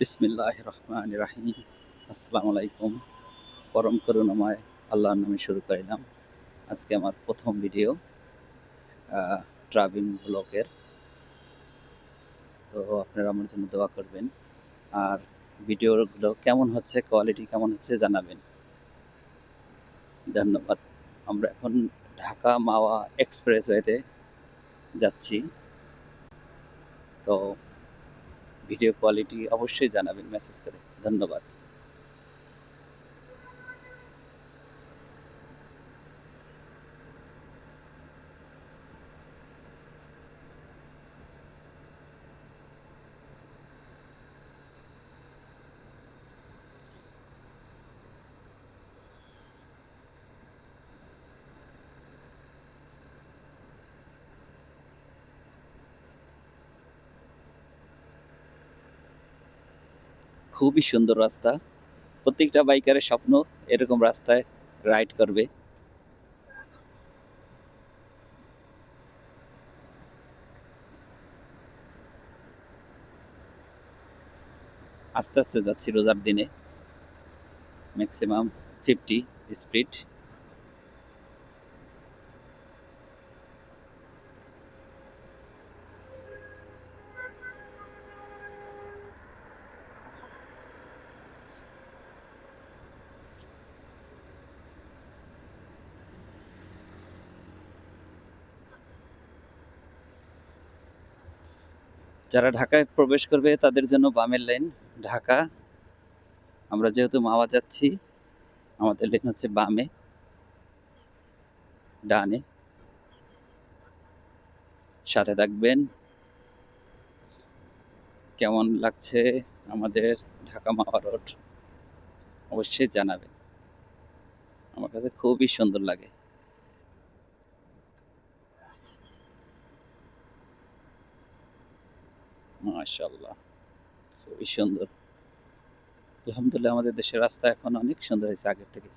বিসমিল্লাহ রহমান রাহিম আসসালামু আলাইকুম পরম করুণাময় আল্লাহর নামে শুরু করিলাম আজকে আমার প্রথম ভিডিও ট্রাভিং ব্লগের। তো আপনারা আমার জন্য দোয়া করবেন। আর ভিডিওগুলো কেমন হচ্ছে, কোয়ালিটি কেমন হচ্ছে জানাবেন। ধন্যবাদ। আমরা এখন ঢাকা মাওয়া এক্সপ্রেসওয়েতে যাচ্ছি। তো ভিডিও কোয়ালিটি অবশ্যই জানাবেন মেসেজ করে ধন্যবাদ খুবই সুন্দর রাস্তা। প্রত্যেকটা বাইকারের স্বপ্ন এরকম রাস্তায় রাইড করবে। আস্তে আস্তে যাচ্ছি রোজার দিনে। ম্যাক্সিমাম ফিফটি স্পিড যারা ঢাকায় প্রবেশ করবে তাদের জন্য বামের লাইন, ঢাকা। আমরা যেহেতু মাওয়া যাচ্ছি, আমাদের লেন হচ্ছে বামে, ডানে। সাথে থাকবেন। কেমন লাগছে আমাদের ঢাকা মাওয়া রোড? অবশ্যই জানাবেন। আমার কাছে খুবই সুন্দর লাগে। মাশাল্লাহ খুবই সুন্দর। আলহামদুলিল্লাহ আমাদের দেশের রাস্তা এখন অনেক সুন্দর হয়েছে আগের থেকে।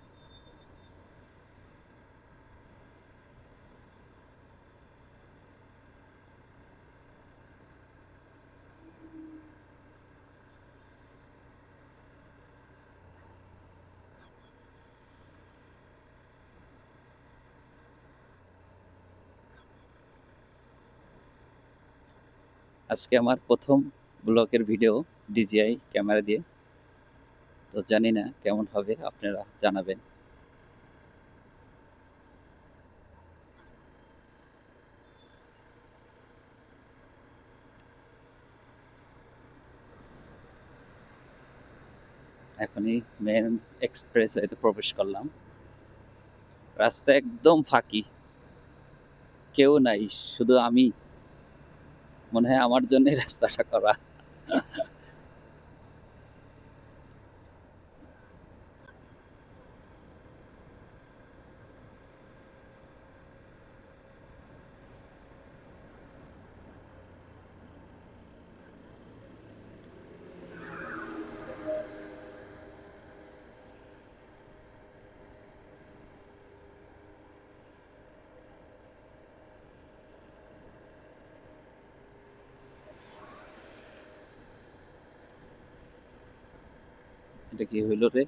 আজকে আমার প্রথম ব্লগের ভিডিও ডিজিআই ক্যামেরা দিয়ে। তো জানি না কেমন হবে, আপনারা জানাবেন। এখনই মেন এক্সপ্রেস হয়তো প্রবেশ করলাম। রাস্তা একদম ফাঁকি। কেউ নাই, শুধু আমি। মনে হয় আমার জন্যই রাস্তাটা করা। এটা কি হইল রে